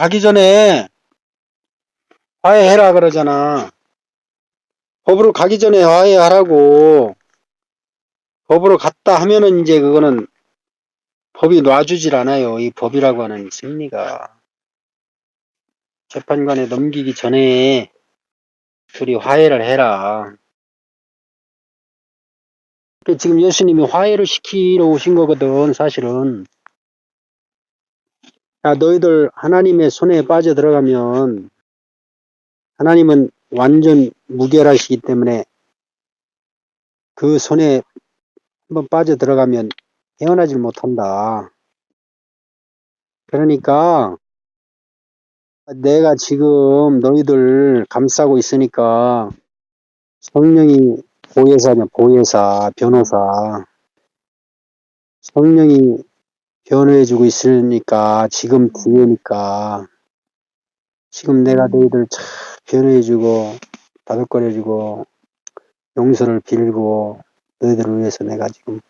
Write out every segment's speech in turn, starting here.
가기 전에 화해해라 그러잖아. 법으로 가기 전에 화해하라고. 법으로 갔다 하면은 이제 그거는 법이 놔주질 않아요. 이 법이라고 하는 승리가. 재판관에 넘기기 전에 둘이 화해를 해라. 그 지금 예수님이 화해를 시키러 오신 거거든, 사실은. 야, 너희들 하나님의 손에 빠져 들어가면 하나님은 완전 무결하시기 때문에 그 손에 한번 빠져 들어가면 헤어나질 못한다. 그러니까 내가 지금 너희들 감싸고 있으니까 성령이 보혜사냐 보혜사 변호사 성령이 변호해주고 있으니까 지금 기회니까. 지금 내가 너희들 참 변호해주고 다독거려주고 용서를 빌고 너희들을 위해서 내가 지금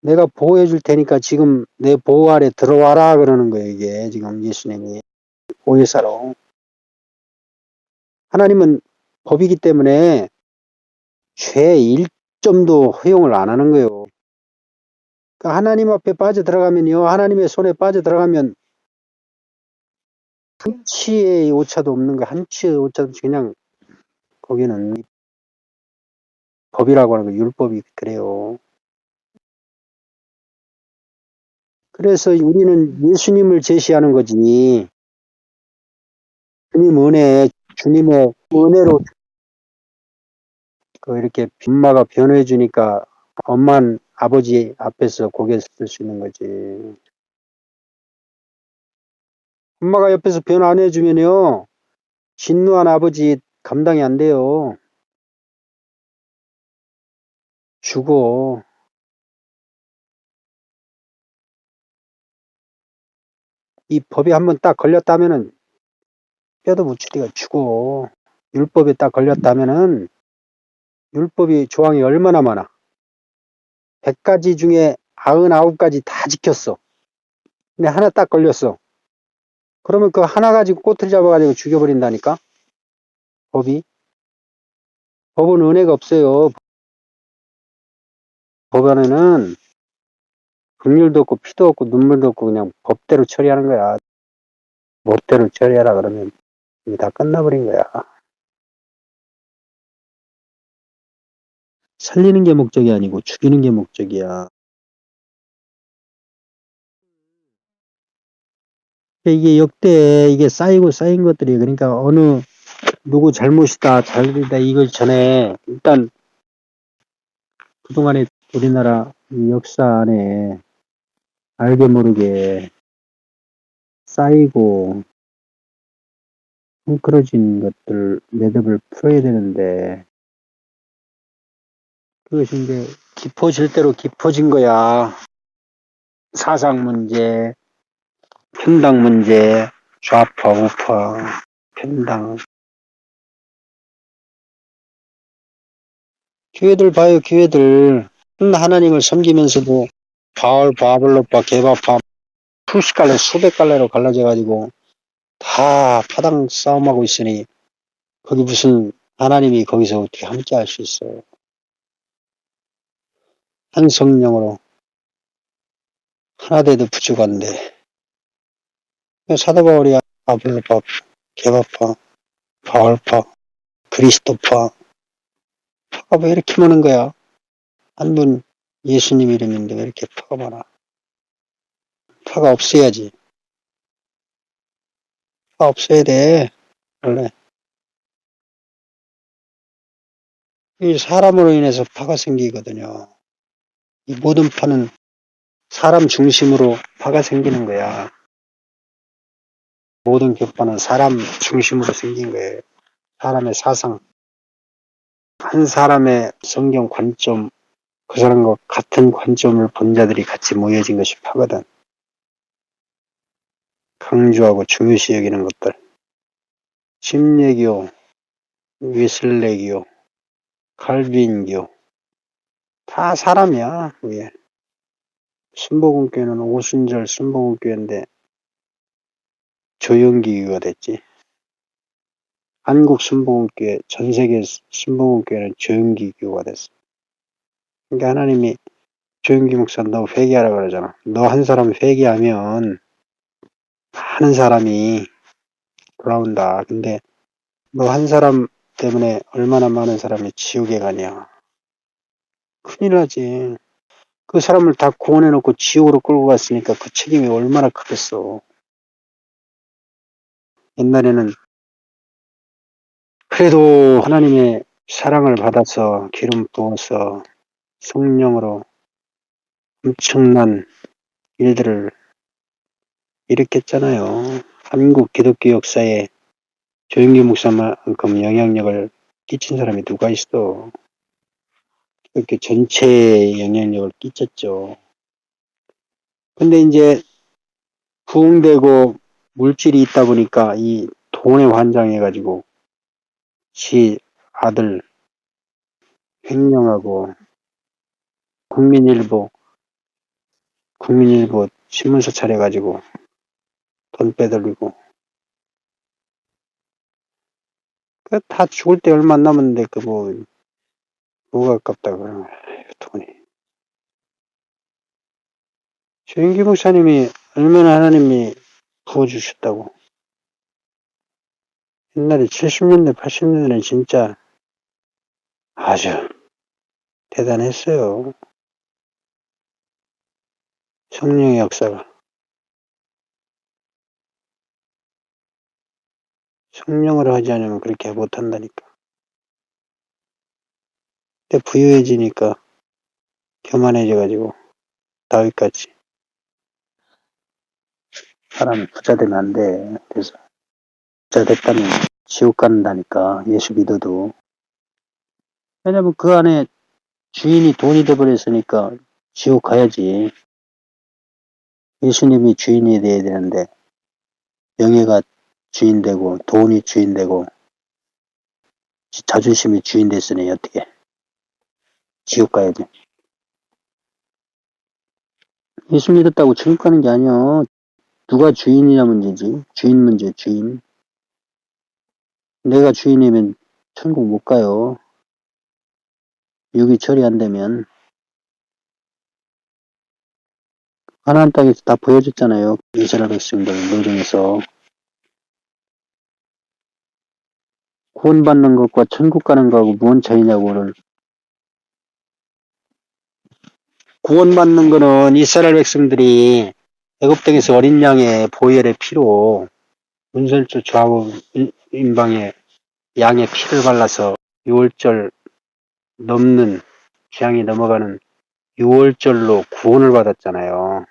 내가 보호해 줄 테니까 지금 내 보호 아래 들어와라 그러는 거예요 이게. 지금 예수님이 보혜사로. 하나님은 법이기 때문에 죄 1점도 허용을 안 하는 거예요 그러니까 하나님 앞에 빠져 들어가면요 하나님의 손에 빠져 들어가면 한 치의 오차도 없는 거 한 치의 오차도 없이 그냥 거기는 법이라고 하는 거 율법이 그래요 그래서 우리는 예수님을 제시하는 거지. 주님 은혜, 주님의 은혜로 그 이렇게 빈마가 변호해 주니까 엄만 아버지 앞에서 고개 쓸수 있는 거지. 엄마가 옆에서 변호 안 해주면요. 진노한 아버지 감당이 안 돼요. 죽어. 이 법이 한번 딱 걸렸다면은 뼈도 묻히기가 죽어. 율법에 딱 걸렸다면은 율법이 조항이 얼마나 많아. 100가지 중에 99가지 다 지켰어. 근데 하나 딱 걸렸어. 그러면 그 하나 가지고 꼬투리 잡아가지고 죽여버린다니까? 법이. 법은 은혜가 없어요. 법 안에는 긍휼도 없고 피도 없고 눈물도 없고 그냥 법대로 처리하는 거야. 법대로 처리하라 그러면 이게 다 끝나버린 거야. 살리는 게 목적이 아니고 죽이는 게 목적이야. 이게 역대 이게 쌓이고 쌓인 것들이 그러니까 어느 누구 잘못이다 잘못이다 이걸 전에 일단 그동안에 우리나라 이 역사 안에 알게 모르게 쌓이고 헝클어진 것들 매듭을 풀어야 되는데 그것이 이제 깊어질 대로 깊어진 거야. 사상 문제, 평당 문제, 좌파, 우파, 편당. 교회들 봐요, 교회들. 하나님을 섬기면서도 바울, 바블로파, 개바파 수십 갈래, 수백 갈래로 갈라져가지고 다 파당 싸움하고 있으니 거기 무슨 하나님이 거기서 어떻게 함께 할 수 있어요. 한 성령으로 하나 돼도 부족한데 사도 바울이 아블로파, 개바파, 바울파, 그리스도파 파가 왜 이렇게 많은 거야? 한 분 예수님 이름인데 왜 이렇게 파가 많아? 파가 없어야지. 파 없어야 돼. 원래. 이 사람으로 인해서 파가 생기거든요. 이 모든 파는 사람 중심으로 파가 생기는 거야. 모든 교파는 사람 중심으로 생긴 거예요. 사람의 사상. 한 사람의 성경 관점, 그 사람과 같은 관점을 본 자들이 같이 모여진 것이 파거든. 강조하고 중요시 여기는 것들. 침례교, 웨슬레교, 칼빈교, 다 사람이야, 그게. 순복음교회는 오순절 순복음교회인데, 조영기교가 됐지. 한국 순복음교회, 전 세계 순복음교회는 조영기 교가 됐어. 그러니까 하나님이 조영기 목사 너 회개하라 그러잖아. 너 한 사람 회개하면 많은 사람이 돌아온다. 근데 너 한 사람 때문에 얼마나 많은 사람이 지옥에 가냐. 큰일 나지. 그 사람을 다 구원해 놓고 지옥으로 끌고 갔으니까 그 책임이 얼마나 크겠어. 옛날에는 그래도 하나님의 사랑을 받아서 기름 부어서 성령으로 엄청난 일들을 일으켰잖아요. 한국 기독교 역사에 조영기 목사만큼 영향력을 끼친 사람이 누가 있어. 그렇게 전체에 영향력을 끼쳤죠. 근데 이제 부흥되고 물질이 있다 보니까 이 돈에 환장해가지고 지 아들 횡령하고 국민일보 국민일보 신문사 차려가지고 돈 빼돌리고 그 다 죽을 때 얼마 안 남았는데 그 뭐 뭐가 아깝다 그러면 돈이. 조영기 목사님이 얼마나 하나님이 부어주셨다고. 옛날에 70년대 80년대는 진짜 아주 대단했어요. 성령의 역사가. 성령으로 하지 않으면 그렇게 못한다니까. 근데 부유해지니까 교만해져가지고 다윗같이 사람이 부자 되면 안 돼. 그래서 부자 됐다면 지옥 간다니까 예수 믿어도. 왜냐면 그 안에 주인이 돈이 돼버렸으니까 지옥 가야지. 예수님이 주인이 돼야 되는데 명예가 주인 되고 돈이 주인 되고 자존심이 주인 됐으니 어떻게 지옥 가야지. 예수 믿었다고 지옥 가는 게 아니야. 누가 주인이냐 문제지. 주인 문제, 주인. 내가 주인이면 천국 못 가요. 육이 처리 안 되면. 가나안 땅에서 다 보여줬잖아요. 이스라엘 백성들 노정에서. 구원받는 것과 천국 가는 거하고 무슨 차이냐고를. 구원받는 거는 이스라엘 백성들이 애굽 땅에서 어린 양의 보혈의 피로 문설주 좌우 인방에 양의 피를 발라서 6월절 넘는 재앙이 넘어가는 6월절로 구원을 받았잖아요.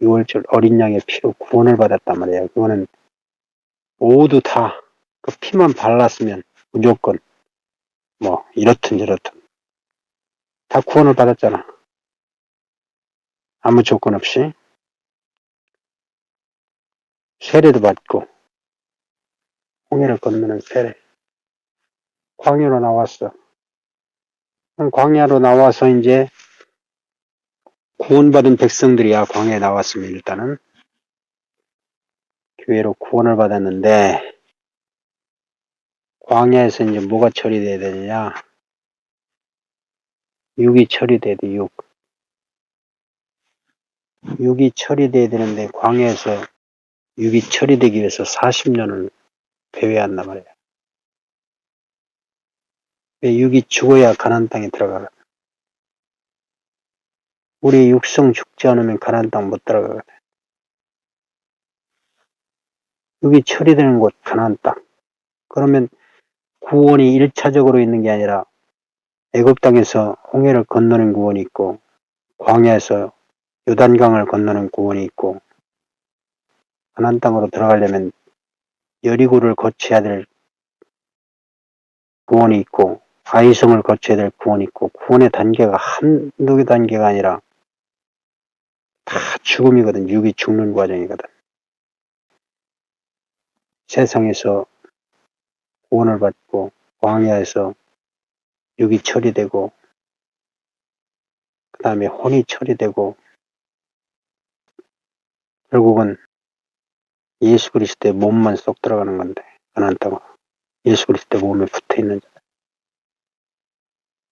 6월절 어린 양의 피로 구원을 받았단 말이에요. 그거는 모두 다 그 피만 발랐으면 무조건 뭐 이렇든 저렇든 다 구원을 받았잖아. 아무 조건 없이 세례도 받고 홍해를 건너는 세례 광야로 나왔어. 광야로 나와서 이제 구원받은 백성들이야 광야에 나왔으면 일단은 교회로 구원을 받았는데 광야에서 이제 뭐가 처리돼야 되느냐 육이 처리돼야 돼, 육. 육이 처리돼야 되는데 광야에서 육이 처리되기 위해서 40년을 배회한단 말이야. 왜 육이 죽어야 가난 땅에 들어가거든. 우리 육성 죽지 않으면 가난 땅 못 들어가거든. 육이 처리되는 곳 가난 땅. 그러면 구원이 일차적으로 있는 게 아니라 애굽 땅에서 홍해를 건너는 구원이 있고 광야에서 요단강을 건너는 구원이 있고 가난 땅으로 들어가려면 여리고를 거쳐야 될 구원이 있고 아이성을 거쳐야 될 구원이 있고 구원의 단계가 한두 개 단계가 아니라 다 죽음이거든. 육이 죽는 과정이거든. 세상에서 구원을 받고 광야에서 육이 처리되고 그 다음에 혼이 처리되고 결국은 예수 그리스도의 몸만 쏙 들어가는 건데 가난하다고. 예수 그리스도의 몸에 붙어 있는 자들.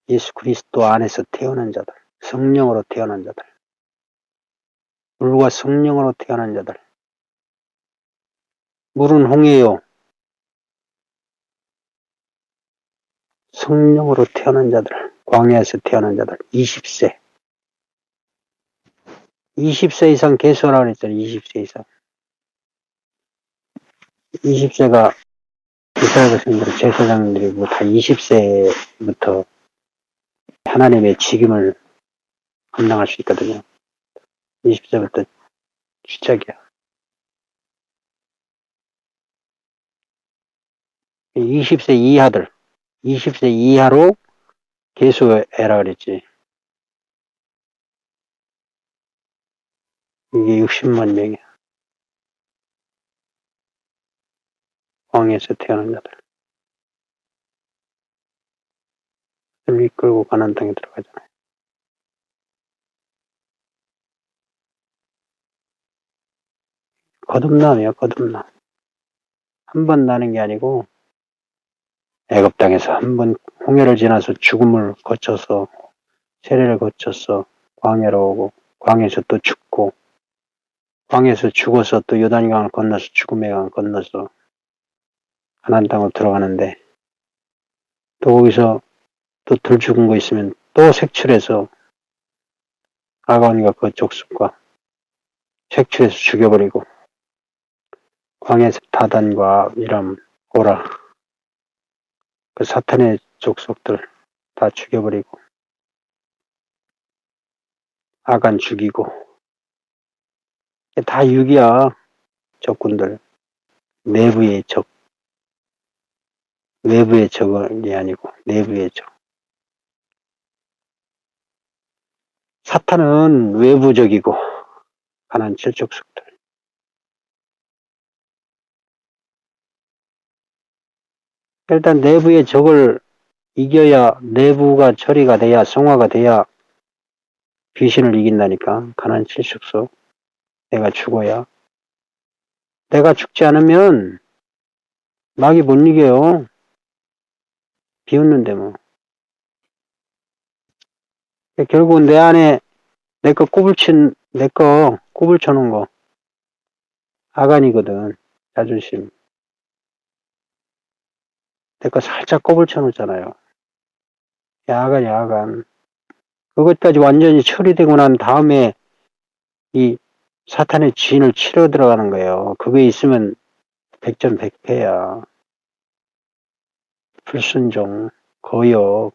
예수 그리스도 안에서 태어난 자들 성령으로 태어난 자들. 물과 성령으로 태어난 자들. 물은 홍해요 성령으로 태어난 자들 광야에서 태어난 자들 20세 20세 이상 개수하라 그랬잖아요 20세 이상 20세가 이스라엘 백성들 제사장들이 뭐 다 20세부터 하나님의 직임을 감당할 수 있거든요. 20세부터 시작이야. 20세 이하들, 20세 이하로 개수해라 그랬지. 이게 60만 명이야. 왕에서 태어난 자들. 을 이끌고 가난 땅에 들어가잖아요. 거듭남이야, 거듭남. 한 번 나는 게 아니고, 애굽 땅에서 한 번 홍해를 지나서 죽음을 거쳐서, 세례를 거쳐서 광야로 오고, 광야에서 또 죽고, 광야에서 죽어서 또 요단강을 건너서 죽음의 강을 건너서 가난 땅으로 들어가는데, 또 거기서 또덜 죽은 거 있으면 또 색출해서 아가원과 그 족속과 색출해서 죽여버리고 광야에서 다단과 이람 오라 그 사탄의 족속들 다 죽여버리고 아간 죽이고 다 육이야 적군들. 내부의 적. 외부의 적이 아니고 내부의 적. 사탄은 외부적이고 가난 칠족속들 일단 내부의 적을 이겨야 내부가 처리가 돼야 성화가 돼야 귀신을 이긴다니까 가난 칠족속 내가 죽어야 내가 죽지 않으면 마귀 못 이겨요 비웃는데 뭐 결국은 내 안에 내거 꼽을 친, 내거 꼽을 쳐놓은 거. 아간이거든. 자존심. 내거 살짝 꼽을 쳐놓잖아요. 야, 아간이 아간. 그것까지 완전히 처리되고 난 다음에 이 사탄의 지인을 치러 들어가는 거예요. 그게 있으면 백전백패야. 불순종, 거역,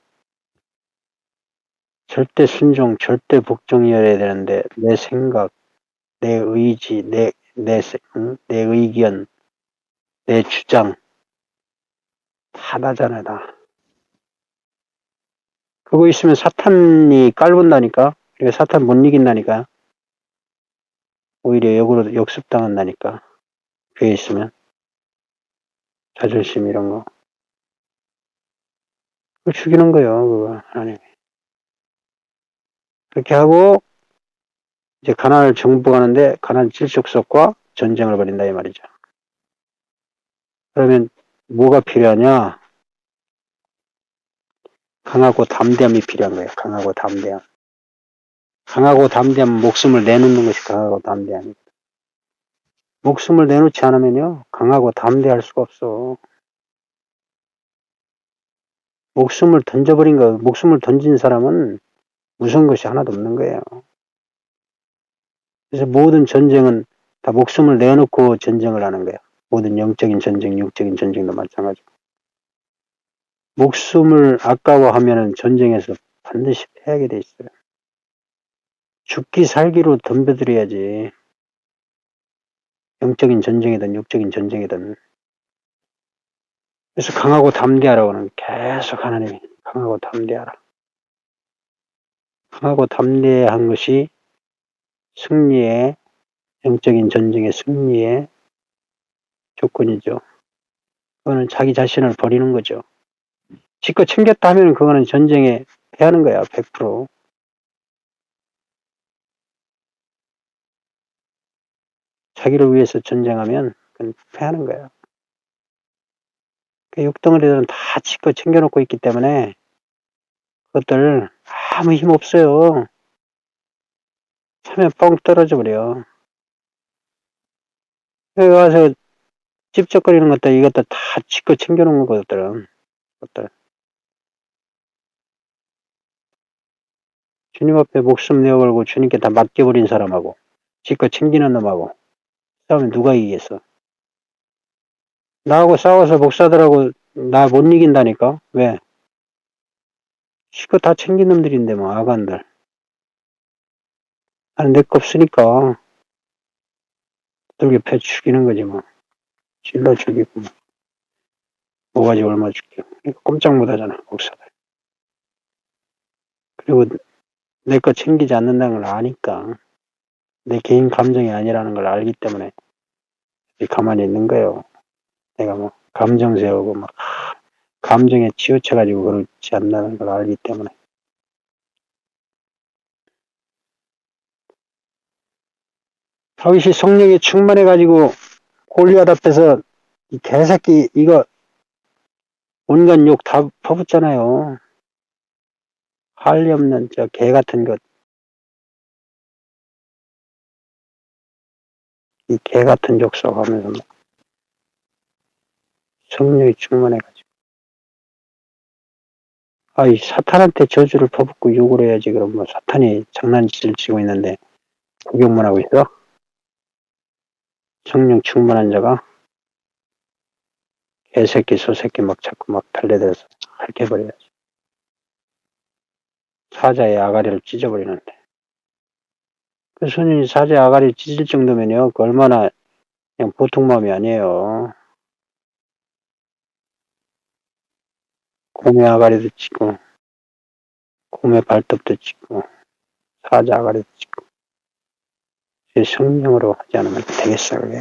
절대 순종, 절대 복종이어야 되는데 내 생각, 내 의지, 내, 내, 응? 내 의견, 내 주장 다 나잖아 다. 그거 있으면 사탄이 깔본다니까. 그러니까 사탄 못 이긴다니까. 오히려 역으로 역습당한다니까. 그게 있으면 자존심 이런 거. 그거 죽이는 거예요, 그거 하나님. 그렇게 하고 이제 가난을 정복하는데 가난 칠족속과 전쟁을 벌인다 이 말이죠. 그러면 뭐가 필요하냐? 강하고 담대함이 필요한 거예요. 강하고 담대함. 강하고 담대함 목숨을 내놓는 것이 강하고 담대함입니다. 목숨을 내놓지 않으면요. 강하고 담대할 수가 없어. 목숨을 던져버린 거, 목숨을 던진 사람은 무서운 것이 하나도 없는 거예요. 그래서 모든 전쟁은 다 목숨을 내놓고 전쟁을 하는 거예요. 모든 영적인 전쟁, 육적인 전쟁도 마찬가지고. 목숨을 아까워하면 전쟁에서 반드시 패하게 돼 있어요. 죽기 살기로 덤벼들어야지. 영적인 전쟁이든 육적인 전쟁이든. 그래서 강하고 담대하라고는 계속 하나님이 강하고 담대하라. 강하고 담대한 것이 승리의 영적인 전쟁의 승리의 조건이죠. 그거는 자기 자신을 버리는 거죠. 지껏 챙겼다 하면 그거는 전쟁에 패하는 거야, 100%. 자기를 위해서 전쟁하면 그건 패하는 거야. 그 육덩어리들은 다 지껏 챙겨놓고 있기 때문에 그것들 아무 힘 없어요. 차면 뻥 떨어져 버려. 여기 와서 찝쩍거리는 것들 이것도 다 지껏 챙겨놓은 것들은 것들. 주님 앞에 목숨 내어걸고 주님께 다 맡겨버린 사람하고 지껏 챙기는 놈하고 싸우면 누가 이기겠어? 나하고 싸워서 목사들하고 나 못 이긴다니까? 왜? 지껏 다 챙긴 놈들인데 뭐 아간들. 나는 내거 없으니까 두들겨 패 죽이는 거지 뭐. 찔러 죽이고 뭐. 뭐가지 얼마 줄게. 그러니까 꼼짝 못 하잖아, 목사들. 그리고 내 거 챙기지 않는다는 걸 아니까. 내 개인 감정이 아니라는 걸 알기 때문에 가만히 있는 거예요. 내가 뭐 감정 세우고 막 감정에 치우쳐가지고 그렇지 않다는 걸 알기 때문에. 다윗이 성령에 충만해가지고 골리앗 앞에서 이 개새끼 이거 온갖 욕 다 퍼붓잖아요. 할리 없는 저 개 같은 것. 이 개 같은 욕석 하면서 막 성령이 충만해가지고. 아이 사탄한테 저주를 퍼붓고 욕을 해야지 그럼 뭐 사탄이 장난치를 치고 있는데 구경만 하고 있어? 성령 충만한 자가 개새끼 소새끼 막 자꾸 막 달려들어서 핥혀버려야지. 사자의 아가리를 찢어버리는데. 그 손님이 사자의 아가리를 찢을 정도면요, 그 얼마나 그냥 보통 마음이 아니에요. 곰의 아가리도 찢고, 곰의 발톱도 찢고, 사자 아가리도 찢고, 제 성령으로 하지 않으면 되겠어, 그게.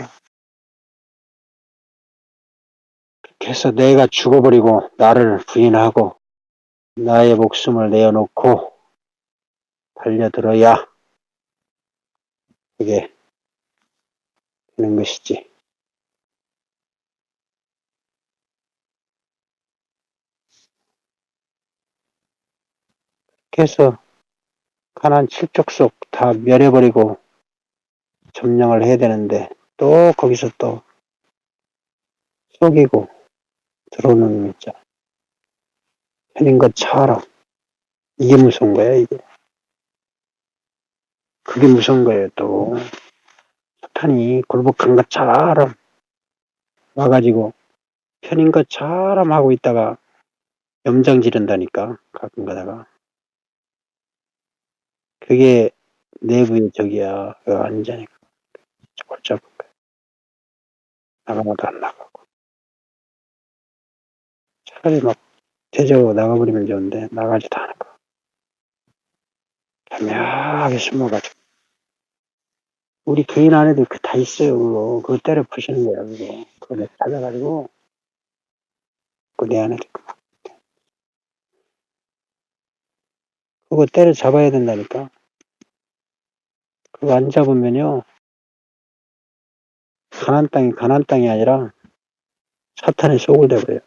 해서 내가 죽어버리고, 나를 부인하고, 나의 목숨을 내어놓고, 달려들어야, 그게 되는 것이지. 해서 가난 칠족속 다 멸해버리고 점령을 해야 되는데 또 거기서 또 속이고 들어오는 놈 있잖아. 편인 것처럼 이게 무서운 거야 이게. 그게 무서운 거예요 또. 사탄이 굴복한 것처럼 와가지고 편인 것처럼 하고 있다가 염장 지른다니까 가끔 가다가 그게 내부의 적이야 그 완전히 골잡은 거야 나가마도 안 나가고. 차라리 막 제적으로 나가버리면 좋은데 나가지도 않고 교묘하게 숨어가지고. 우리 개인 안에도 그 다 있어요 그거. 그거 때려 부시는 거야 그거. 그거 내가 찾아가지고 그내 안에도 그 그거 때려 잡아야 된다니까. 그거 안 잡으면요. 가난 땅이 가난 땅이 아니라 사탄의 속을 대버려요.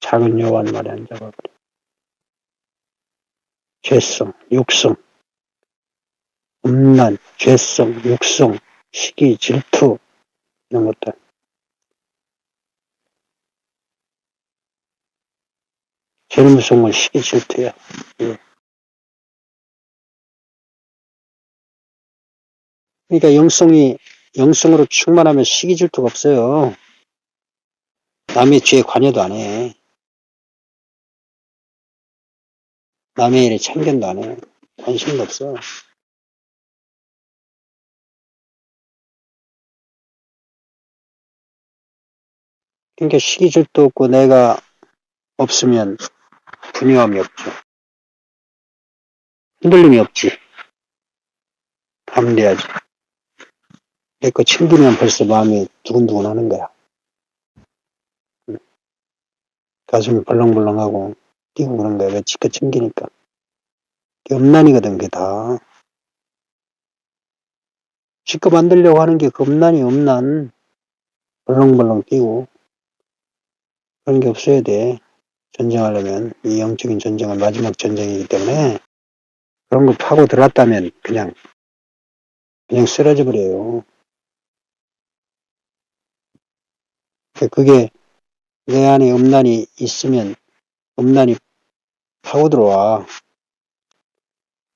작은 여호와는 말에 안 잡아버려. 죄성, 육성, 음란, 죄성, 육성, 시기, 질투 이런 것들. 제일 무서운 건 시기, 질투야. 예. 그러니까 영성이 영성으로 충만하면 시기 질투가 없어요. 남의 죄에 관여도 안 해. 남의 일에 참견도 안 해. 관심도 없어. 그러니까 시기 질투 없고 내가 없으면 분유함이 없죠. 흔들림이 없지. 담대하지. 내거 챙기면 벌써 마음이 두근두근 하는 거야. 가슴이 벌렁벌렁하고 뛰고 그런 거야. 왜 지껏 챙기니까. 음란이거든, 그게 다. 지껏 만들려고 하는 게그 음란이 음란. 벌렁벌렁 뛰고 그런 게 없어야 돼. 전쟁하려면 이 영적인 전쟁은 마지막 전쟁이기 때문에 그런 거 파고 들어왔다면 그냥 그냥 쓰러져 버려요. 그게 내 안에 음란이 있으면 음란이 파고 들어와.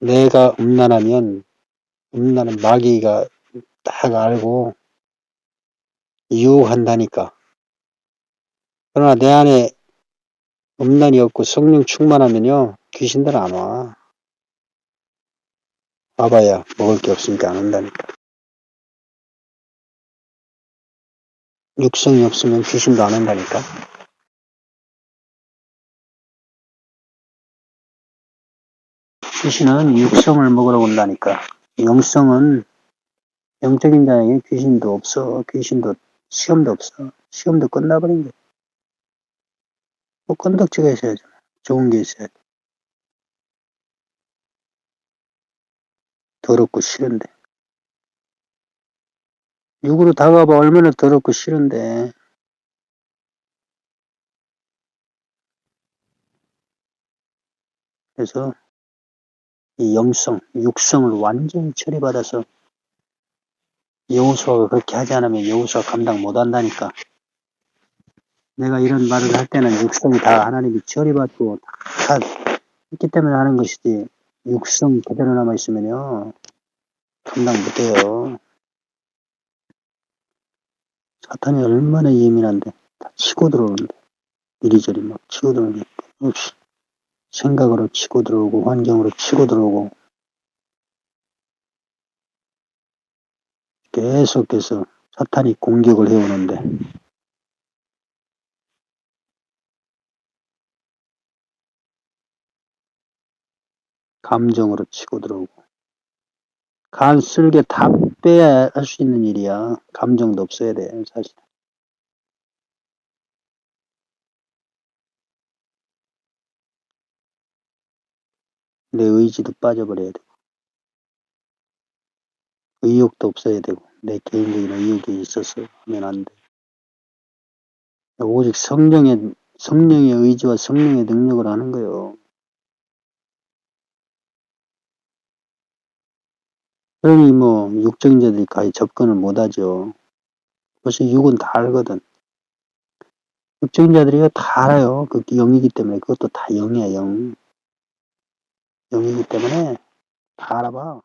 내가 음란하면 음란은 마귀가 딱 알고 유혹한다니까. 그러나 내 안에 음란이 없고 성령 충만하면요 귀신들 안 와. 와봐야 먹을 게 없으니까 안 온다니까. 육성이 없으면 귀신도 안 온다니까. 귀신은 육성을 먹으러 온다니까. 영성은 영적인 자에게 귀신도 없어. 귀신도 시험도 없어. 시험도 끝나버린 거야. 뭐 건덕지가 있어야죠. 좋은 게 있어야 돼. 더럽고 싫은데. 육으로 다가봐 얼마나 더럽고 싫은데. 그래서 이 영성, 육성을 완전히 처리받아서 여호수아가 그렇게 하지 않으면 여호수아 감당 못한다니까. 내가 이런 말을 할 때는 육성이 다 하나님이 처리받고 다 했기 때문에 하는 것이지 육성 그대로 남아 있으면요 감당 못해요. 사탄이 얼마나 예민한데 다 치고 들어오는데. 이리저리 막 치고 들어오니까 없이 생각으로 치고 들어오고 환경으로 치고 들어오고. 계속해서 사탄이 공격을 해오는데. 감정으로 치고 들어오고. 간 쓸개 다 빼야 할 수 있는 일이야. 감정도 없어야 돼 사실. 내 의지도 빠져버려야 되고 의욕도 없어야 되고 내 개인적인 의욕이 있어서 하면 안 돼. 오직 성령의 성령의 의지와 성령의 능력을 하는 거요. 그러니 뭐 육적인 가히 접근을 못하죠. 벌써 육은 다 알거든. 육적인 자들이 다 알아요. 그 영이기 때문에 그것도 다 영이야 영. 영이기 때문에 다 알아봐.